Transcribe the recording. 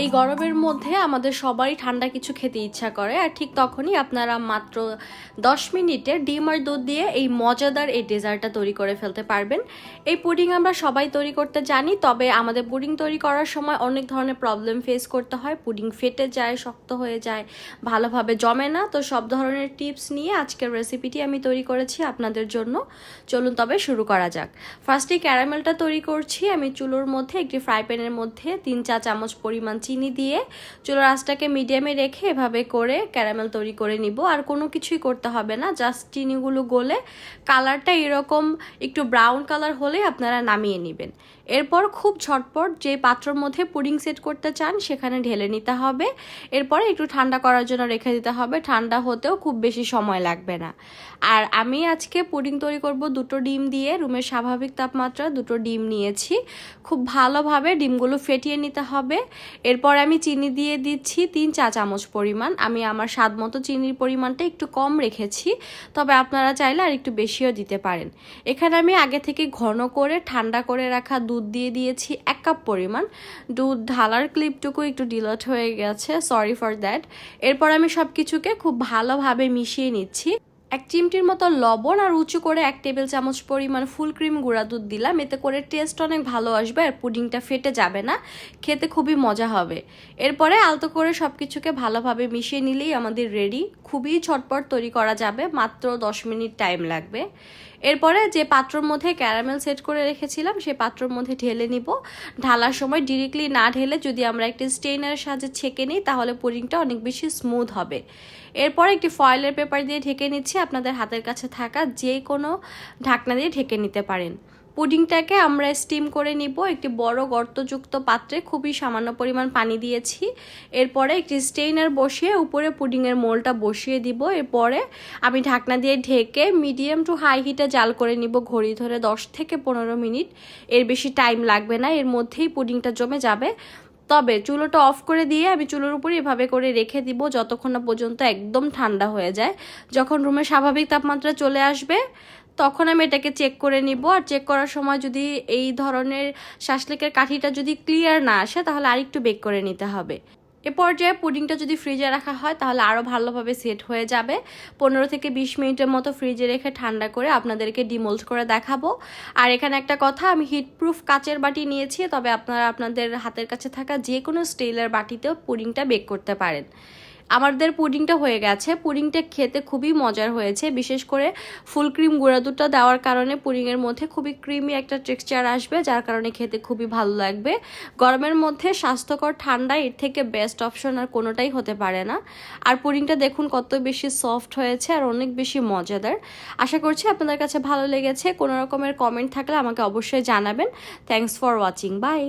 এই গরমের মধ্যে আমাদের সবারই ঠান্ডা কিছু খেতে ইচ্ছা করে, আর ঠিক তখনই আপনারা মাত্র দশ মিনিটে ডিম আর দুধ দিয়ে এই মজাদার এই ডেজার্টটা তৈরি করে ফেলতে পারবেন। এই পুডিং আমরা সবাই তৈরি করতে জানি, তবে আমাদের পুডিং তৈরি করার সময় অনেক ধরনের প্রবলেম ফেস করতে হয়। পুডিং ফেটে যায়, শক্ত হয়ে যায়, ভালোভাবে জমে না। তো সব ধরনের টিপস নিয়ে আজকের রেসিপিটি আমি তৈরি করেছি আপনাদের জন্য। চলুন তবে শুরু করা যাক। ফার্স্টে ক্যারামেলটা তৈরি করছি। আমি চুলোর মধ্যে একটি ফ্রাই প্যানের মধ্যে তিন চা চামচ পরিমাণ চিনি দিয়ে চুলোর আঁচটাকে মিডিয়ামে রেখে এভাবে করে ক্যারামেল তৈরি করে নিব। আর কোনো কিছুই করতে হবে না, জাস্ট চিনিগুলো গলে কালারটা এরকম একটু ব্রাউন কালার হলে আপনারা নামিয়ে নেবেন। এরপর খুব ঝটপট যে পাত্রর মধ্যে পুডিং সেট করতে চান, সেখানে ঢেলে নিতে হবে। এরপরে একটু ঠান্ডা করার জন্য রেখে দিতে হবে। ঠান্ডা হতেও খুব বেশি সময় লাগবে না। আর আমি আজকে পুডিং তৈরি করব দুটো ডিম দিয়ে। রুমের স্বাভাবিক তাপমাত্রা দুটো ডিম নিয়েছি। খুব ভালোভাবে ডিমগুলো ফেটিয়ে নিতে হবে। এরপর আমি চিনি দিয়ে দিচ্ছি তিন চা চামচ পরিমাণ। আমি আমার স্বাদ মতো চিনির পরিমাণটা একটু কম রেখেছি। তবে আপনারা চাইলে আর একটু বেশিও দিতে পারেন। এখানে আমি আগে থেকে ঘন করে, ঠান্ডা করে রাখা দুধ দিয়ে দিয়েছি এক কাপ পরিমাণ। দুধ ঢালার ক্লিপটুকু একটু ডিলট হয়ে গেছে সরি ফর দ্যাট এরপর আমি সব কিছুকে খুব ভালোভাবে মিশিয়ে নিচ্ছি। এক চিমটির মতো লবণ আর উঁচু করে এক টেবিল চামচ পরিমাণ ফুল ক্রিম গুঁড়া দুধ দিলাম। এতে করে টেস্ট অনেক ভালো আসবে আর পুডিংটা ফেটে যাবে না। খেতে খুবই মজা হবে। এরপরে আলতো করে সব কিছুকে ভালোভাবে মিশিয়ে নিলেই আমাদের রেডি খুবই ছটপট তৈরি করা যাবে। মাত্র দশ মিনিট টাইম লাগবে। এরপরে যে পাত্রর মধ্যে ক্যারামেল সেট করে রেখেছিলাম সেই পাত্রর মধ্যে ঢেলে নিব। ঢালার সময় ডিরেক্টলি না ঢেলে যদি আমরা একটি স্টেইনারের সাহায্যে ছেঁকে নিই, তাহলে পুডিংটা অনেক বেশি স্মুথ হবে। এরপরে একটি ফয়েলের পেপার দিয়ে ঢেকে নিচ্ছি। আপনাদের হাতের কাছে থাকা যে কোনো ঢাকনা দিয়ে ঢেকে নিতে পারেন। পুডিংটাকে আমরা স্টিম করে নিব। একটি বড় গর্তযুক্ত পাত্রে খুবই সামান্য পরিমাণ পানি দিয়েছি। এরপরে একটি স্টেইনার বসিয়ে উপরে পুডিংয়ের মোলটা বসিয়ে দিব। এরপরে আমি ঢাকনা দিয়ে ঢেকে মিডিয়াম টু হাই হিটে জাল করে নিব ঘড়ি ধরে 10 থেকে পনেরো মিনিট। এর বেশি টাইম লাগবে না, এর মধ্যেই পুডিংটা জমে যাবে। তবে চুলোটা অফ করে দিয়ে আমি চুলোর উপরে এভাবে করে রেখে দিব যতক্ষণ না পর্যন্ত একদম ঠান্ডা হয়ে যায়। যখন রুমের স্বাভাবিক তাপমাত্রা চলে আসবে, তখন আমি এটাকে চেক করে নিব। আর চেক করার সময় যদি এই ধরনের শ্বাসলেকের কাঠিটা যদি ক্লিয়ার না আসে, তাহলে আরেকটু বেক করে নিতে হবে। এ পর্যায়ে পুডিংটা যদি ফ্রিজে রাখা হয়, তাহলে আরও ভালোভাবে সেট হয়ে যাবে। পনেরো থেকে বিশ মিনিটের মতো ফ্রিজে রেখে ঠান্ডা করে আপনাদেরকে ডিমোল্ড করে দেখাবো। আর এখানে একটা কথা, আমি হিটপ্রুফ কাচের বাটি নিয়েছি, তবে আপনারা আপনাদের হাতের কাছে থাকা যে কোনো স্টিলের বাটিতেও পুডিংটা বেক করতে পারেন। আমাদের পুডিংটা হয়ে গেছে। পুডিংটা খেতে খুবই মজার হয়েছে। বিশেষ করে ফুল ক্রিম গুঁড়া দুধটা দেওয়ার কারণে পুডিংয়ের মধ্যে খুবই ক্রিমি একটা টেক্সচার আসবে, যার কারণে খেতে খুবই ভালো লাগবে। গরমের মধ্যে স্বাস্থ্যকর ঠান্ডা এর থেকে বেস্ট অপশন আর কোনোটাই হতে পারে না। আর পুডিংটা দেখুন কত বেশি সফট হয়েছে আর অনেক বেশি মজাদার। আশা করছি আপনাদের কাছে ভালো লেগেছে। কোনো রকমের কমেন্ট থাকলে আমাকে অবশ্যই জানাবেন। Thanks for watching by